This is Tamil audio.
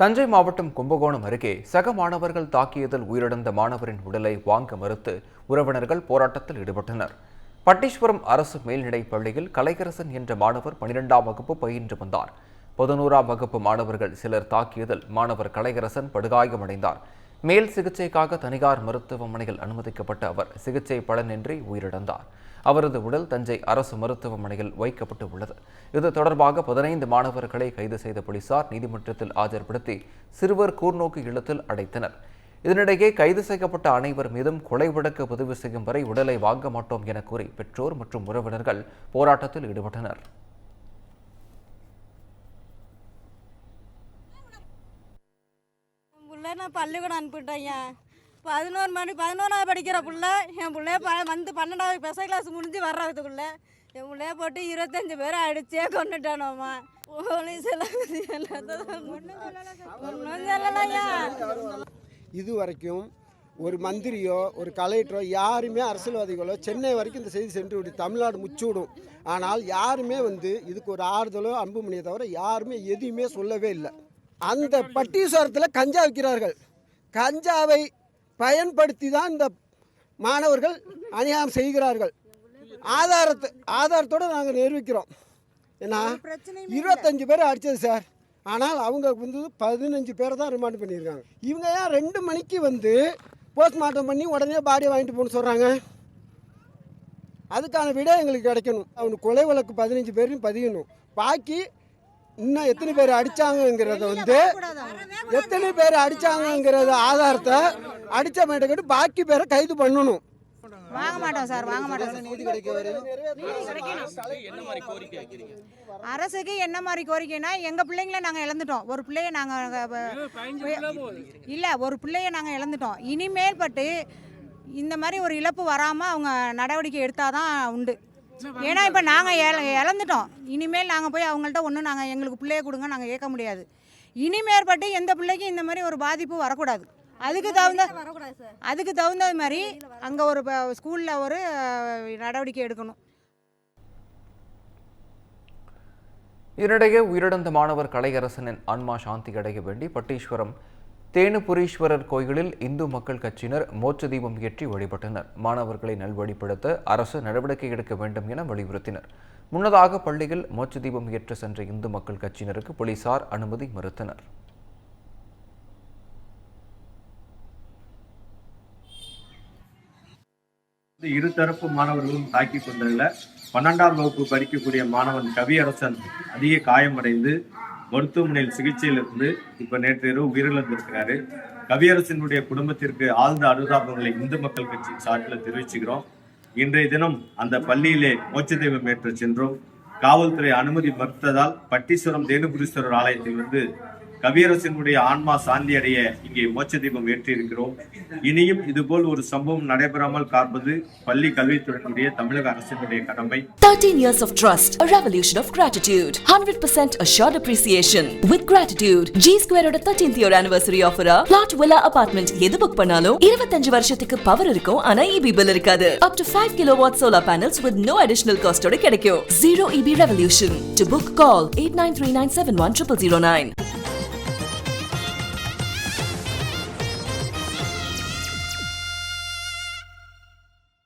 தஞ்சை மாவட்டம் கும்பகோணம் அருகே சக மாணவர்கள் தாக்கியதில் உயிரிழந்த மாணவரின் உடலை வாங்க மறுத்து உறவினர்கள் போராட்டத்தில் ஈடுபட்டனர். பட்டீஸ்வரம் அரசு மேல்நிலைப் பள்ளியில் கலைகரசன் என்ற மாணவர் பனிரெண்டாம் வகுப்பு பயின்று வந்தார். பதினோராம் வகுப்பு மாணவர்கள் சிலர் தாக்கியதில் மாணவர் கலைகரசன் படுகாயமடைந்தார். மேல் சிகிச்சைக்காக தனியார் மருத்துவமனையில் அனுமதிக்கப்பட்ட அவர் சிகிச்சை பலனின்றி உயிரிழந்தார். அவரது உடல் தஞ்சை அரசு மருத்துவமனையில் வைக்கப்பட்டு உள்ளது இது தொடர்பாக பதினைந்து மாணவர்களை கைது செய்த போலீசார் நீதிமன்றத்தில் ஆஜர்படுத்தி சிறுவர் கூர்நோக்கு இல்லத்தில் அடைத்தனர். இதனிடையே கைது செய்யப்பட்ட அனைவர் மீதும் கொலை விடக்க பதிவு செய்யும் வரை உடலை வாங்க மாட்டோம் என கூறி பெற்றோர் மற்றும் உறவினர்கள் போராட்டத்தில் ஈடுபட்டனர். பள்ளிக்கூடம் அனுப்பிட்டேன் பதினோரு மணி பதினோராவது படிக்கிற பிள்ளை என் பிள்ளைய ப வந்து பன்னெண்டாவது ஸ்பெஷல் கிளாஸ் முடிஞ்சு வர்றதுக்குள்ள என் பிள்ளைய போட்டு இருபத்தஞ்சி பேர் அடிச்சே கொண்டுட்டானோம்மா போலீஸ் எல்லாம் இது வரைக்கும் ஒரு மந்திரியோ ஒரு கலெக்டரோ யாருமே அரசியல்வாதிகளோ சென்னை வரைக்கும் இந்த செய்தி சென்று விடும் தமிழ்நாடு முச்சுவிடும் ஆனால் யாருமே வந்து இதுக்கு ஒரு ஆறுதலோ அன்புமணியை தவிர யாருமே எதையுமே சொல்லவே இல்லை. அந்த பட்டீஸ்வரத்தில் கஞ்சா விற்கிறார்கள். கஞ்சாவை பயன்படுத்தி தான் இந்த மாணவர்கள் அநியாயம் செய்கிறார்கள். ஆதாரத்தை ஆதாரத்தோடு நாங்கள் நிரூபிக்கிறோம். ஏன்னா இருபத்தஞ்சு பேர் அடித்தது சார். ஆனால் அவங்க வந்து பதினஞ்சு பேரை தான் ரிமாண்ட் பண்ணியிருக்காங்க. இவங்க ஏன் ரெண்டு மணிக்கு வந்து போஸ்ட்மார்ட்டம் பண்ணி உடனே பாடியை வாங்கிட்டு போகணும்னு சொல்கிறாங்க அதுக்கான விட எங்களுக்கு கிடைக்கணும். அவனுக்கு கொலை வழக்கு பதினஞ்சு பேரையும் பதியணும். பாக்கி இன்னும் எத்தனை பேர் அடிச்சாங்கங்கிறத வந்து எத்தனை பேர் அடிச்சாங்கங்கிறத ஆதாரத்தை அடித்த மேட்டக்கட்டு பாக்கி பேரை கைது பண்ணணும். வாங்க மாட்டோம் சார் வாங்க மாட்டோம் சார். நீதி கிடைக்க வரையும் அரசுக்கு என்ன மாதிரி கோரிக்கைனா எங்க பிள்ளைங்கள நாங்க இழந்துட்டோம். ஒரு பிள்ளைய நாங்க இல்ல ஒரு பிள்ளைய நாங்க இழந்துட்டோம். இனிமேல் பட்டு இந்த மாதிரி ஒரு இழப்பு வராம அவங்க நடவடிக்கை எடுத்தாதான் உண்டு. ஏன்னா இப்போ நாங்கள் இழந்துட்டோம் இனிமேல் நாங்கள் போய் அவங்கள்ட்ட ஒன்றும் நாங்கள் எங்களுக்கு பிள்ளைய கொடுங்க நாங்கள் கேட்க முடியாது. இனிமேற்பட்டு எந்த பிள்ளைக்கும் இந்த மாதிரி ஒரு பாதிப்பு வரக்கூடாது. அதுக்கு தகுந்த அதுக்கு தகுந்த மாதிரி அங்கே ஒரு ஸ்கூலில் ஒரு நடவடிக்கை எடுக்கணும். இதனிடையே உயிரிழந்த மாணவர் கலையரசனின் ஆன்மா சாந்தி அடைய வேண்டி பட்டீஸ்வரம் தேனுபுரீஸ்வரர் கோயிலில் இந்து மக்கள் கட்சியினர் மோட்ச தீபம் ஏற்றி வழிபட்டனர். மாணவர்களை நல்வழிப்படுத்த அரசு நடவடிக்கை எடுக்க வேண்டும் என வலியுறுத்தினர். முன்னதாக பள்ளியில் மோட்ச தீபம் ஏற்ற சென்ற இந்து மக்கள் கட்சியினருக்கு போலீசார் அனுமதி மறுத்தனர். இந்த இருதரப்பு மாணவர்களும் தாக்கி கொண்டதில் பன்னெண்டாம் வகுப்பு படிக்கக்கூடிய மாணவன் கவியரசன் அதிக காயமடைந்து மருத்துவமனையில் சிகிச்சையில் இருந்து இப்ப நேற்று இரவு உயிரிழந்திருக்கிறாரு. கவியரசனுடைய குடும்பத்திற்கு ஆழ்ந்த அனுதாபங்களை இந்து மக்கள் கட்சி சார்பில் தெரிவிச்சுக்கிறோம். இன்றைய தினம் அந்த பள்ளியிலே மோட்ச தெய்வம் ஏற்ற சென்றோம். காவல்துறை அனுமதி மறுத்ததால் பட்டீஸ்வரம் தேனுபுரீஸ்வரர் ஆலயத்தில் வந்து கவியரசனுடைய ஆன்மா சாந்தி அடைய இங்கே மோட்ச தீபம் ஏற்றியிருக்கிறோம் இனியும் இதுபோல் ஒரு சம்பவம் நடைபெறாமல் காப்பது பள்ளி கல்வித்துறையினுடைய தமிழக அரசினுடைய கடமை 13 years of trust, a revolution of gratitude, 100% assured appreciation. With gratitude, G Square ஓட 13th year anniversary offer plot villa apartment எது புக் பண்ணாலும் 25 வருஷத்துக்கு பவர் இருக்கும் ஆனா EB பில் இருக்காது. Up to 5 kilowatt solar panels with no additional cost ஓட கிடைக்கும். Zero EB revolution. To book, call 8939710009.